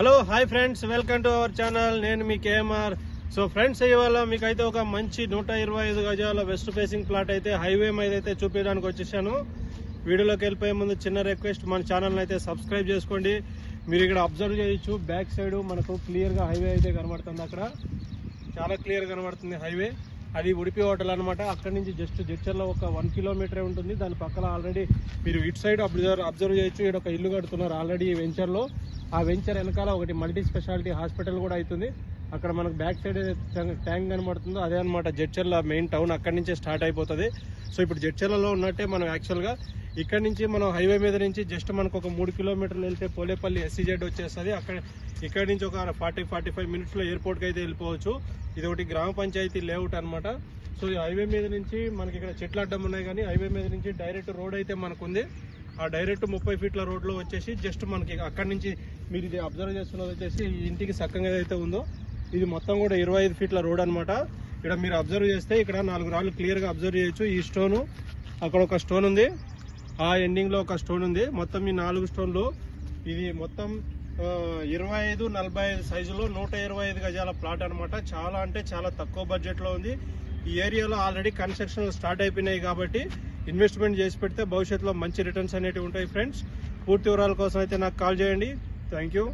Hello hi friends welcome to our channel నేను మీ KMR so friends ఇవాళ మీకైతే ఒక మంచి నూట ఇరవై ఐదు గజాల వెస్ట్ ఫేసింగ్ ప్లాట్ అయితే హైవే మీద అయితే చూపించడానికి వచ్చేసాను. వీడియోలోకి వెళ్ళిపోయే ముందు చిన్న రిక్వెస్ట్ మన ఛానల్ అయితే సబ్స్క్రైబ్ చేసుకోండి. మీరు ఇక్కడ అబ్జర్వ్ చేయొచ్చు బ్యాక్ సైడ్ మనకు క్లియర్గా హైవే అయితే కనబడుతుంది అక్కడ. చాలా క్లియర్ కనబడుతుంది హైవే అది ఉడిపి హోటల్ అనమాట అక్కడ నుంచి జస్ట్ జడ్చర్లో ఒక వన్ కిలోమీటరే ఉంటుంది. దాని పక్కన ఆల్రెడీ మీరు ఇటు సైడ్ అబ్జర్వ్ అబ్జర్వ్ చేయొచ్చు. ఇక్కడ ఒక ఇల్లు కడుతున్నారు ఆల్రెడీ ఈ వెంచర్లో ఆ వెంచర్ వెనకాల ఒకటి మల్టీ స్పెషాలిటీ హాస్పిటల్ కూడా అవుతుంది అక్కడ మనకు బ్యాక్ సైడ్ ట్యాంక్ కనబడుతుందో అదే అనమాట జడ్చర్ల మెయిన్ టౌన్ అక్కడి నుంచే స్టార్ట్ అయిపోతుంది. సో ఇప్పుడు జడ్చర్లలో ఉన్నట్టే మనం యాక్చువల్గా ఇక్కడ నుంచి మనం హైవే మీద నుంచి జస్ట్ మనకు ఒక మూడు కిలోమీటర్లు వెళ్తే పోలేపల్లి ఎస్సీజెడ్ వచ్చేస్తుంది. అక్కడ ఇక్కడ నుంచి ఒక ఫార్టీ ఫార్టీ ఫైవ్ మినిట్స్లో ఎయిర్పోర్ట్కి అయితే వెళ్ళిపోవచ్చు. ఇది ఒకటి గ్రామ పంచాయతీ లేఅవుట్ అనమాట సో ఈ హైవే మీద నుంచి మనకి ఇక్కడ చెట్లు అడ్డం ఉన్నాయి కానీ హైవే మీద నుంచి డైరెక్ట్ రోడ్ అయితే మనకు ఉంది ఆ డైరెక్ట్ ముప్పై ఫీట్ల రోడ్లో వచ్చేసి జస్ట్ మనకి అక్కడి నుంచి మీరు ఇది అబ్జర్వ్ చేస్తున్నది వచ్చేసి ఇంటికి సక్కంగా ఏదైతే ఉందో ఇది మొత్తం కూడా ఇరవై ఐదు ఫీట్ల రోడ్ అనమాట ఇక్కడ మీరు అబ్జర్వ్ చేస్తే ఇక్కడ నాలుగు రాళ్ళు క్లియర్గా అబ్జర్వ్ చేయొచ్చు. ఈ స్టోను అక్కడ ఒక స్టోన్ ఉంది. ఆ ఎండింగ్లో ఒక స్టోన్ ఉంది. మొత్తం ఈ నాలుగు స్టోన్లు. ఇది మొత్తం ఇరవై ఐదు నలభై ఐదు సైజులో నూట ఇరవై ఐదు గజాల ప్లాట్ అనమాట చాలా అంటే చాలా తక్కువ బడ్జెట్లో ఉంది. ఈ ఏరియాలో ఆల్రెడీ కన్స్ట్రక్షన్ స్టార్ట్ అయిపోయినాయి కాబట్టి ఇన్వెస్ట్మెంట్ చేసి పెడితే భవిష్యత్తులో మంచి రిటర్న్స్ అనేవి ఉంటాయి ఫ్రెండ్స్. పూర్తి వివరాల కోసం అయితే నాకు కాల్ చేయండి. Thank you.